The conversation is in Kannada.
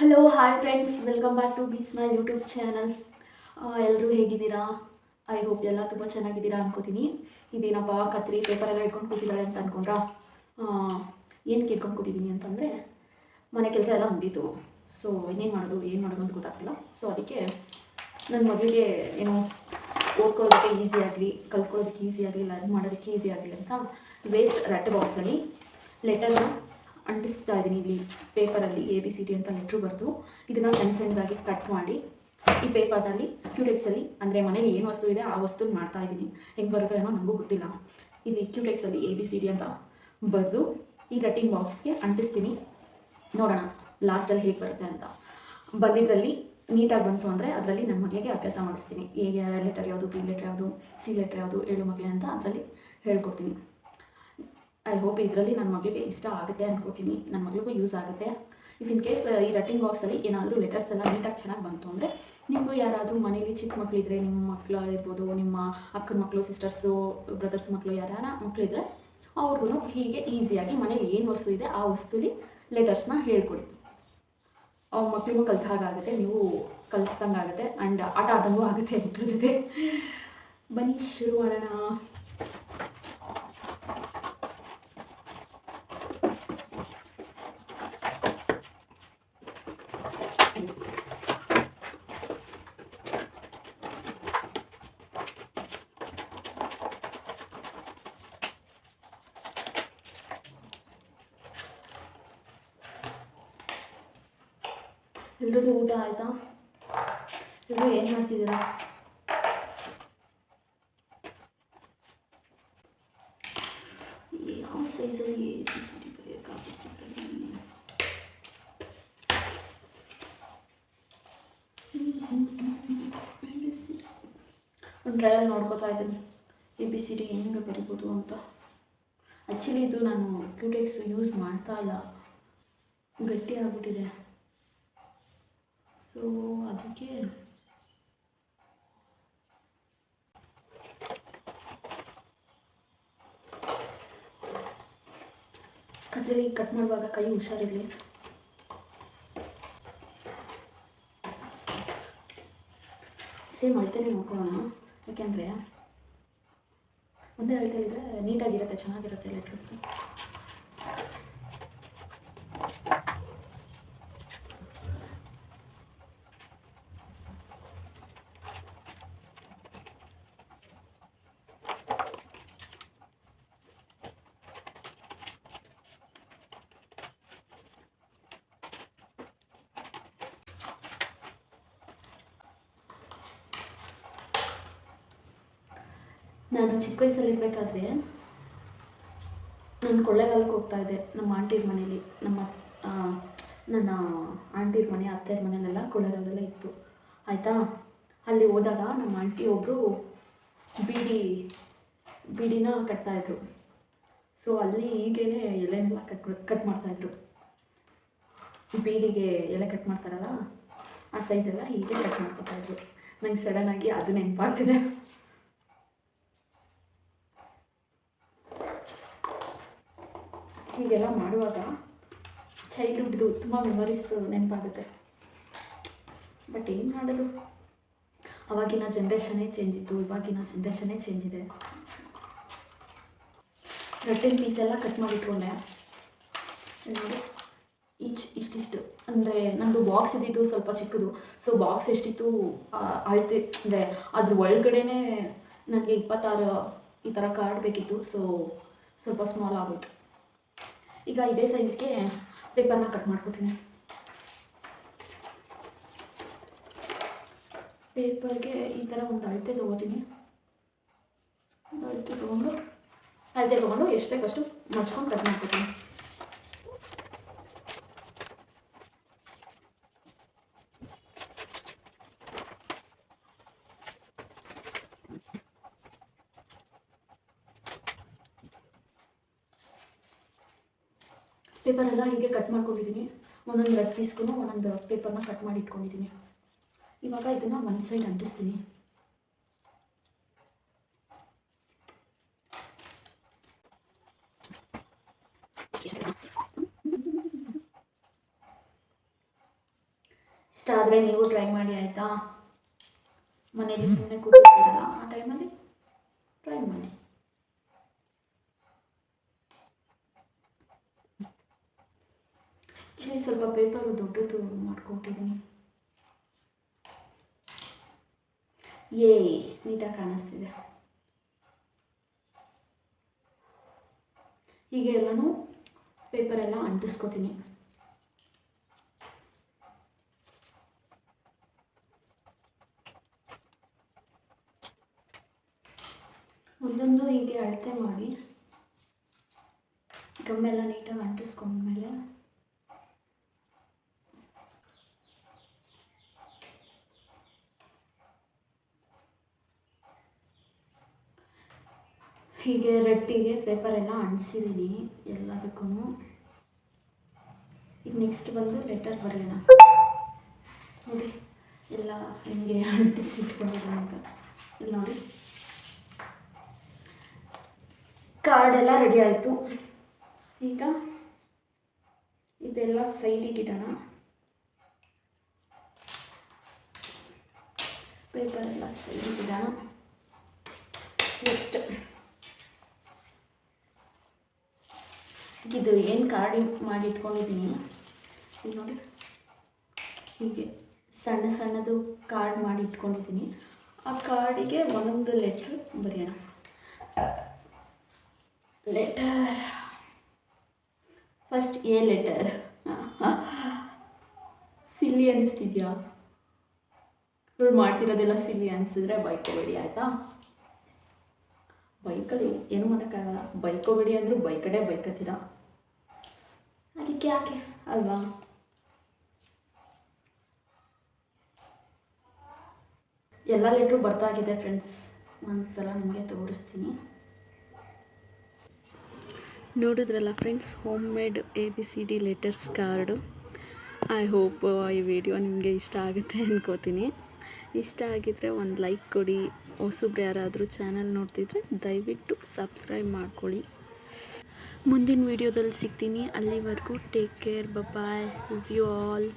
Hello hi friends welcome back to bees my YouTube channel ಎಲ್ಲರೂ ಹೇಗಿದ್ದೀರಾ? ಐ ಹೋಪ್ ಎಲ್ಲ ತುಂಬ ಚೆನ್ನಾಗಿದ್ದೀರಾ ಅನ್ಕೋತೀನಿ. ಇದೇನಪ್ಪ, ಕತ್ರಿ ಪೇಪರ್ ಎಲ್ಲ ಇಟ್ಕೊಂಡು ಕೂತಿದ್ದಾಳೆ ಅಂತ ಅನ್ಕೊಂಡ್ರಾ? ಏನು ಕೇಳ್ಕೊಂಡು ಕೂತಿದ್ದೀನಿ ಅಂತಂದರೆ, ಮನೆ ಕೆಲಸ ಎಲ್ಲ ಮುಗೀತು. ಸೊ ಇನ್ನೇನು ಮಾಡೋದು, ಏನು ಮಾಡೋದು ಅಂತ ಗೊತ್ತಾಗ್ತಿಲ್ಲ. ಸೊ ಅದಕ್ಕೆ ನನ್ನ ಮಗಳಿಗೆ ಏನು ಓದ್ಕೊಳ್ಳೋದಕ್ಕೆ ಈಸಿ ಆಗಲಿ, ಕಲ್ತ್ಕೊಳ್ಳೋದಕ್ಕೆ ಈಸಿ ಆಗಲಿ ಲರ್ನ್ ಮಾಡೋದಕ್ಕೆ ಈಸಿ ಆಗಲಿ ಅಂತ ವೇಸ್ಟ್ ರೆಟ್ ಬಾಕ್ಸಲ್ಲಿ ಲೆಟರ್ನ ಅಂಟಿಸ್ತಾ ಇದ್ದೀನಿ ಇಲ್ಲಿ ಪೇಪರಲ್ಲಿ ಎ ಬಿ ಸಿ ಡಿ ಅಂತ ಲೆಟ್ರು ಬರೆದು. ಇದನ್ನು ಸಣ್ಣ ಸಣ್ಣದಾಗಿ ಕಟ್ ಮಾಡಿ. ಈ ಪೇಪರ್ನಲ್ಲಿ ಕ್ಯೂಟೆಕ್ಸಲ್ಲಿ ಅಂದರೆ ಮನೇಲಿ ಏನು ವಸ್ತು ಇದೆ ಆ ವಸ್ತುನ ಮಾಡ್ತಾ ಇದ್ದೀನಿ. ಹೆಂಗೆ ಬರುತ್ತೋ ಏನೋ ನನಗೂ ಗೊತ್ತಿಲ್ಲ. ಇಲ್ಲಿ ಕ್ಯೂಟೆಕ್ಸಲ್ಲಿ ಎ ಬಿ ಸಿ ಡಿ ಅಂತ ಬರೆದು ಈ ರಟ್ಟಿಂಗ್ ಬಾಕ್ಸ್ಗೆ ಅಂಟಿಸ್ತೀನಿ. ನೋಡೋಣ ಲಾಸ್ಟಲ್ಲಿ ಹೇಗೆ ಬರುತ್ತೆ ಅಂತ. ಬಂದಿದ್ರಲ್ಲಿ ನೀಟಾಗಿ ಬಂತು ಅಂದರೆ ಅದರಲ್ಲಿ ನನ್ನ ಮಗಳಿಗೆ ಅಭ್ಯಾಸ ಮಾಡಿಸ್ತೀನಿ. ಹೇಗೆ ಲೆಟರ್ ಯಾವುದು ಬಿ ಲೆಟರ್ ಯಾವುದು ಸಿ ಲೆಟರ್ ಯಾವುದು, ಏಳು ಮಗಳೇ ಅಂತ ಅದರಲ್ಲಿ ಹೇಳ್ಕೊಡ್ತೀನಿ. ಐ ಹೋಪ್ ಇದರಲ್ಲಿ ನನ್ನ ಮಗಳಿಗೆ ಇಷ್ಟ ಆಗುತ್ತೆ ಅಂದ್ಕೋತೀನಿ ನನ್ನ ಮಗಳಿಗೂ ಯೂಸ್ ಆಗುತ್ತೆ. ಇಫ್ ಇನ್ ಕೇಸ್ ಈ ರಟ್ಟಿಂಗ್ ಬಾಕ್ಸಲ್ಲಿ ಏನಾದರೂ ಲೆಟರ್ಸ್ ಎಲ್ಲ ನೀಟಾಗಿ ಚೆನ್ನಾಗಿ ಬಂತು ಅಂದರೆ ನಿಮಗೂ ಯಾರಾದರೂ ಮನೇಲಿ ಚಿಕ್ಕ ಮಕ್ಕಳಿದ್ರೆ ನಿಮ್ಮ ಮಕ್ಕಳು ಇರ್ಬೋದು, ನಿಮ್ಮ ಅಕ್ಕನ ಮಕ್ಕಳು ಸಿಸ್ಟರ್ಸು ಬ್ರದರ್ಸ್ ಮಕ್ಕಳು ಯಾರ್ಯಾರ ಮಕ್ಕಳಿದ್ರೆ ಅವ್ರಿಗೂ ಹೀಗೆ ಈಸಿಯಾಗಿ ಮನೇಲಿ ಏನು ವಸ್ತು ಇದೆ ಆ ವಸ್ತುಲಿ ಲೆಟರ್ಸ್ನ ಹೇಳ್ಕೊಡಿ. ಅವ್ರ ಮಕ್ಕಳಿಗೂ ಹಾಗಾಗುತ್ತೆ ನೀವು ಕಲಿಸ್ದಂಗೆ ಆಗುತ್ತೆ. ಆ್ಯಂಡ್ ಆಟ ಆಡ್ದಂಗೂ ಆಗುತ್ತೆ ಮಕ್ಕಳ ಜೊತೆ. ಬನ್ನಿ ಶುರು ಮಾಡೋಣ ಎಲ್ರದ್ದು ಊಟ ಆಯಿತಾ? ಎಲ್ಲರೂ ಏನು ಮಾಡ್ತಿದ್ದೀರಾ? ಯಾವ ಸೈಜಲ್ಲಿ ಒಂದು ಟ್ರಯಲ್ ನೋಡ್ಕೋತಾ ಇದ್ದೀನಿ. ಎ ಬಿ ಸಿ ಡಿ ಹೆಂಗೆ ಬರಿಬೋದು ಅಂತ. ಆ್ಯಕ್ಚುಲಿ ಇದು ನಾನು ಕ್ಯೂಟೆಕ್ಸ್ ಯೂಸ್ ಮಾಡ್ತಾ ಇಲ್ಲ. ಗಟ್ಟಿ ಆಗ್ಬಿಟ್ಟಿದೆ. ಸೊ ಅದಕ್ಕೆ ಕತ್ತರಿ ಕಟ್ ಮಾಡುವಾಗ ಕೈ ಹುಷಾರಿರಲಿ. ಸೇಮ್ ಅಳ್ತೇನೆ ನೋಡ್ಕೊಳ್ಳೋಣ. ಯಾಕೆಂದರೆ ಒಂದೇ ಅಳ್ತೆ ಇದ್ದರೆ ನೀಟಾಗಿರುತ್ತೆ ಚೆನ್ನಾಗಿರುತ್ತೆ ಲೆಟ್ರಸ್ಸು ನಾನು ಚಿಕ್ಕ ವಯಸ್ಸಲ್ಲಿರಬೇಕಾದ್ರೆ ನಾನು ಕೊಳ್ಳೆಗಾಲಕ್ಕೆ ಹೋಗ್ತಾ ಇದ್ದೆ. ನಮ್ಮ ಆಂಟಿರ ಮನೇಲಿ. ನಮ್ಮ ನನ್ನ ಆಂಟಿರ ಮನೆ ಅತ್ತೆಯರ ಮನೆಯಲ್ಲೆಲ್ಲ ಕೊಳ್ಳೇಗಾಲದಲ್ಲೇ ಇತ್ತು. ಆಯಿತಾ? ಅಲ್ಲಿ ಹೋದಾಗ ನಮ್ಮ ಆಂಟಿ ಒಬ್ಬರು ಬೀಡಿ, ಬೀಡಿನ ಕಟ್ತಾಯಿದ್ರು ಸೊ ಅಲ್ಲಿ ಹೀಗೇನೆ ಎಲೆನೆಲ್ಲ ಕಟ್ ಕಟ್ ಮಾಡ್ತಾಯಿದ್ರು ಬೀಡಿಗೆ ಎಲೆ ಕಟ್ ಮಾಡ್ತಾರಲ್ಲ, ಆ ಸೈಜೆಲ್ಲ ಹೀಗೆ ಕಟ್ ಮಾಡ್ಕೊತಾಯಿದ್ರು ನಂಗೆ ಸಡನ್ನಾಗಿ ಅದು ನೆನಪಾಗ್ತಿದೆ. ಹೀಗೆಲ್ಲ ಮಾಡುವಾಗ ಚೈಲ್ಡ್ಹುಡ್ದು ತುಂಬ ಮೆಮೊರೀಸ್ ನೆನಪಾಗುತ್ತೆ. ಬಟ್ ಏನು ಮಾಡೋದು? ಅವಾಗಿನ ಜನ್ರೇಷನೇ ಚೇಂಜ್ ಇತ್ತು, ಇವಾಗಿನ ಜನ್ರೇಷನ್ನೇ ಚೇಂಜ್ ಇದೆ. ರಟ್ಟಿನ ಪೀಸ್ ಎಲ್ಲ ಕಟ್ ಮಾಡಿಟ್ಕೊಂಡೆ. ನೋಡಿ ಇಚ್ ಇಷ್ಟಿಷ್ಟು. ಅಂದರೆ ನಂದು ಬಾಕ್ಸ್ ಇದ್ದಿದ್ದು ಸ್ವಲ್ಪ ಚಿಕ್ಕದು. ಸೊ ಬಾಕ್ಸ್ ಎಷ್ಟಿತ್ತು ಅಳ್ತಿ, ಅಂದರೆ ಅದ್ರ ಒಳಗಡೆನೇ ನನಗೆ ಇಪ್ಪತ್ತಾರು ಈ ಥರ ಕಾರ್ಡ್ ಬೇಕಿತ್ತು. ಸೊ ಸ್ವಲ್ಪ ಸ್ಮಾಲ್ ಆಗೋಯ್ತು. ಈಗ ಇದೇ ಸೈಜ್ಗೆ ಪೇಪರ್ನ ಕಟ್ ಮಾಡ್ಕೋತೀನಿ. ಪೇಪರ್ಗೆ ಈ ಥರ ಒಂದು ಅಳತೆ ತೊಗೋತೀನಿ. ಒಂದು ಅಳತೆ ತೊಗೊಂಡು ಅಳತೆ ತೊಗೊಂಡು ಎಷ್ಟು ಬೇಕಷ್ಟು ಮಚ್ಕೊಂಡು ಕಟ್ ಮಾಡ್ಕೋತೀನಿ. ಪೇಪರೆಲ್ಲ ಹೀಗೆ ಕಟ್ ಮಾಡ್ಕೊಂಡಿದ್ದೀನಿ ಒಂದೊಂದು ರೆಡ್ ಪೀಸ್ಗೂ ಒಂದೊಂದು ಪೇಪರ್ನ ಕಟ್ ಮಾಡಿ ಇಟ್ಕೊಂಡಿದ್ದೀನಿ ಇವಾಗ ಇದನ್ನು ಒಂದು ಸೈಡ್ ಅಂಟಿಸ್ತೀನಿ. ಆದರೆ ನೀವು ಟ್ರೈ ಮಾಡಿ, ಆಯಿತಾ? ಮನೆಯಲ್ಲಿ ಸುಮ್ಮನೆ ಕೂತಿರ್ತೀರಲ್ಲ, ಆ ಟೈಮಲ್ಲಿ ಟ್ರೈ ಮಾಡಿ. ಚಿ ಸ್ವಲ್ಪ ಪೇಪರು ದೊಡ್ಡದು ಮಾಡ್ಕೊಟ್ಟಿದ್ದೀನಿ ಏ, ನೀಟಾಗಿ ಕಾಣಿಸ್ತಿದೆ. ಹೀಗೆ ಎಲ್ಲನೂ ಪೇಪರೆಲ್ಲ ಅಂಟಿಸ್ಕೊತೀನಿ. ಒಂದೊಂದು ಹೀಗೆ ಅಳತೆ ಮಾಡಿ ಗಮ್ಮೆಲ್ಲ ನೀಟಾಗಿ ಅಂಟಿಸ್ಕೊಂಡ್ಮೇಲೆ ಹೀಗೆ ರಟ್ಟಿಗೆ ಪೇಪರೆಲ್ಲ ಅಂಟಿಸಿದ್ದೀನಿ ಎಲ್ಲದಕ್ಕೂ ಈಗ ನೆಕ್ಸ್ಟ್ ಬಂದು ಲೆಟರ್ ಬರೆಯೋಣ. ನೋಡಿ, ಎಲ್ಲ ಹಿಂಗೆ ಅಂಟಿಸಿ ಅಂತ. ಇಲ್ಲಿ ನೋಡಿ. ಕಾರ್ಡ್ ಎಲ್ಲ ರೆಡಿ ಆಯಿತು. ಈಗ ಇದೆಲ್ಲ ಸೈಡಿಗೆ ಇಡೋಣ. ಪೇಪರ್ ಎಲ್ಲ ಸೈಡಿಗೆ ಇಡೋಣ. ನೆಕ್ಸ್ಟ್ ಇದು ಏನು ಕಾರ್ಡ್ ಮಾಡಿ ಇಟ್ಕೊಂಡಿದ್ದೀನಿ ನೋಡಿ. ಹೀಗೆ ಸಣ್ಣ ಸಣ್ಣದು ಕಾರ್ಡ್ ಮಾಡಿ ಇಟ್ಕೊಂಡಿದ್ದೀನಿ ಆ ಕಾರ್ಡಿಗೆ ಒಂದೊಂದು ಲೆಟ್ರ್ ಬರೆಯೋಣ. Letter first A letter silly ಅನ್ನಿಸ್ತಿದ್ಯಾ? ಇವ್ರು ಮಾಡ್ತಿರೋದೆಲ್ಲ ಸಿಲ್ಲಿ ಅನಿಸಿದ್ರೆ ಬೈಕೋಬೇಡಿ, ಆಯಿತಾ? ಬೈಕಲ್ಲಿ ಏನು ಮಾಡೋಕ್ಕಾಗಲ್ಲ. ಬೈಕೋಬೇಡಿ ಅಂದರೂ ಬೈಕಡೆ ಬೈಕತ್ತೀರ ಅದಕ್ಕೆ ಯಾಕೆ? ಅಲ್ವಾ? ಎಲ್ಲ ಲೆಟ್ರು ಬರ್ತಾಗಿದೆ ಫ್ರೆಂಡ್ಸ್. ಒಂದ್ಸಲ ನಿಮಗೆ ತೋರಿಸ್ತೀನಿ. ನೋಡಿದ್ರಲ್ಲ friends home made A B C D letters card. I hope ಈ ವಿಡಿಯೋ ನಿಮಗೆ ಇಷ್ಟ ಆಗುತ್ತೆ ಅನ್ಕೋತೀನಿ. ಇಷ್ಟ ಆಗಿದ್ದರೆ ಒಂದು ಲೈಕ್ ಕೊಡಿ. ಹೊಸಬ್ರು ಯಾರಾದರೂ ಚಾನಲ್ ನೋಡ್ತಿದ್ರೆ ದಯವಿಟ್ಟು ಸಬ್ಸ್ಕ್ರೈಬ್ ಮಾಡ್ಕೊಳ್ಳಿ. ಮುಂದಿನ ವಿಡಿಯೋದಲ್ಲಿ ಸಿಗ್ತೀನಿ. ಅಲ್ಲಿವರೆಗೂ take care bye you all